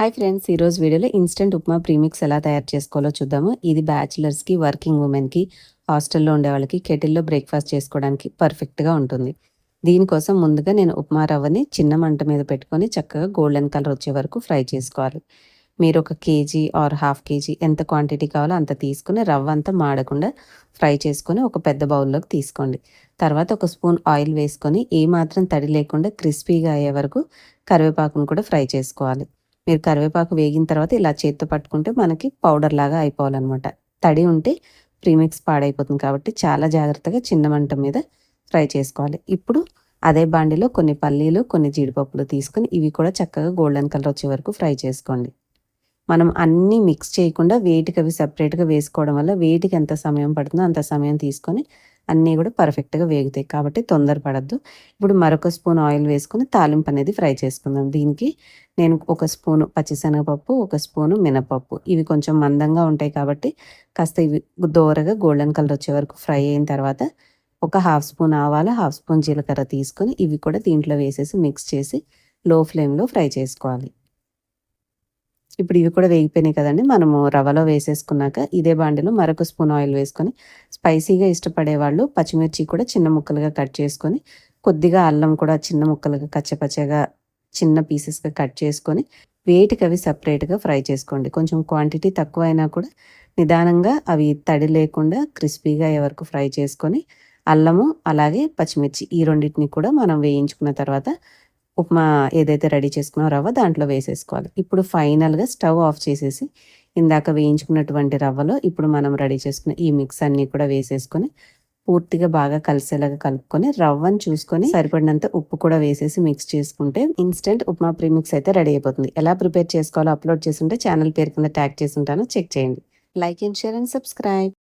Hi friends ఈరోజు వీడియోలో instant upma premix ఎలా తయారు చేసుకోవాలో చూద్దాము. ఇది బ్యాచిలర్స్కి వర్కింగ్ ఉమెన్కి హాస్టల్లో ఉండే వాళ్ళకి కెటిల్లో బ్రేక్ఫాస్ట్ చేసుకోవడానికి పర్ఫెక్ట్గా ఉంటుంది. దీనికోసం ముందుగా నేను ఉప్మా రవ్వని చిన్న మంట మీద పెట్టుకొని చక్కగా గోల్డెన్ కలర్ వచ్చే వరకు ఫ్రై చేసుకోవాలి. మీరు ఒక కేజీ ఆర్ హాఫ్ కేజీ ఎంత క్వాంటిటీ కావాలో అంత తీసుకుని రవ్వ అంతా మాడకుండా ఫ్రై చేసుకొని ఒక పెద్ద బౌల్లోకి తీసుకోండి. తర్వాత ఒక స్పూన్ ఆయిల్ వేసుకొని ఏమాత్రం తడి లేకుండా క్రిస్పీగా అయ్యే వరకు కరివేపాకును కూడా ఫ్రై చేసుకోవాలి. మీరు కరివేపాకు వేగిన తర్వాత ఇలా చేత్తో పట్టుకుంటే మనకి పౌడర్ లాగా అయిపోవాలన్నమాట. తడి ఉంటే ప్రీమిక్స్ పాడైపోతుంది కాబట్టి చాలా జాగ్రత్తగా చిన్న మంట మీద ఫ్రై చేసుకోవాలి. ఇప్పుడు అదే బాండిలో కొన్ని పల్లీలు కొన్ని జీడిపప్పులు తీసుకొని ఇవి కూడా చక్కగా గోల్డెన్ కలర్ వచ్చే వరకు ఫ్రై చేసుకోండి. మనం అన్నీ మిక్స్ చేయకుండా వేటికి అవి సపరేట్గా వేసుకోవడం వల్ల వేటికి ఎంత సమయం పడుతుందో అంత సమయం తీసుకొని అన్నీ కూడా పర్ఫెక్ట్గా వేగుతాయి. కాబట్టి తొందరపడద్దు. ఇప్పుడు మరొక స్పూన్ ఆయిల్ వేసుకొని తాలింపు అనేది ఫ్రై చేసుకుందాం. దీనికి నేను ఒక స్పూను పచ్చిశనగపప్పు ఒక స్పూను మినపప్పు. ఇవి కొంచెం మందంగా ఉంటాయి కాబట్టి కాస్త ఇవి దోరగా గోల్డెన్ కలర్ వచ్చే వరకు ఫ్రై అయిన తర్వాత ఒక హాఫ్ స్పూన్ ఆవాలు హాఫ్ స్పూన్ జీలకర్ర తీసుకొని ఇవి కూడా దీంట్లో వేసేసి మిక్స్ చేసి లో ఫ్లేమ్లో ఫ్రై చేసుకోవాలి. ఇప్పుడు ఇవి కూడా వేగిపోయినాయి కదండి. మనము రవ్వలో వేసేసుకున్నాక ఇదే బాండిలో మరొక స్పూన్ ఆయిల్ వేసుకొని స్పైసీగా ఇష్టపడే వాళ్ళు పచ్చిమిర్చి కూడా చిన్న ముక్కలుగా కట్ చేసుకొని కొద్దిగా అల్లం కూడా చిన్న ముక్కలుగా కచ్చపచ్చగా చిన్న పీసెస్గా కట్ చేసుకొని వేటికి అవి సపరేట్గా ఫ్రై చేసుకోండి. కొంచెం క్వాంటిటీ తక్కువ అయినా కూడా నిదానంగా అవి తడి లేకుండా క్రిస్పీగా అయ్యే వరకు ఫ్రై చేసుకొని అల్లము అలాగే పచ్చిమిర్చి ఈ రెండింటిని కూడా మనం వేయించుకున్న తర్వాత ఉప్మా ఏదైతే రెడీ చేసుకున్నా రవ్వ దాంట్లో వేసేసుకోవాలి. ఇప్పుడు ఫైనల్గా స్టవ్ ఆఫ్ చేసేసి ఇందాక వేయించుకున్నటువంటి రవ్వలో ఇప్పుడు మనం రెడీ చేసుకున్న ఈ మిక్స్ అన్నీ కూడా వేసేసుకొని పూర్తిగా బాగా కలిసేలాగా కలుపుకొని రవ్వను చూసుకొని సరిపడినంత ఉప్పు కూడా వేసేసి మిక్స్ చేసుకుంటే ఇన్స్టెంట్ ఉప్మా ప్రీమిక్స్ అయితే రెడీ అయిపోతుంది. ఎలా ప్రిపేర్ చేసుకోవాలో అప్లోడ్ చేసుంటే ఛానల్ పేరు కింద ట్యాగ్ చేసి ఉంటాను. చెక్ చేయండి. Like and share and subscribe.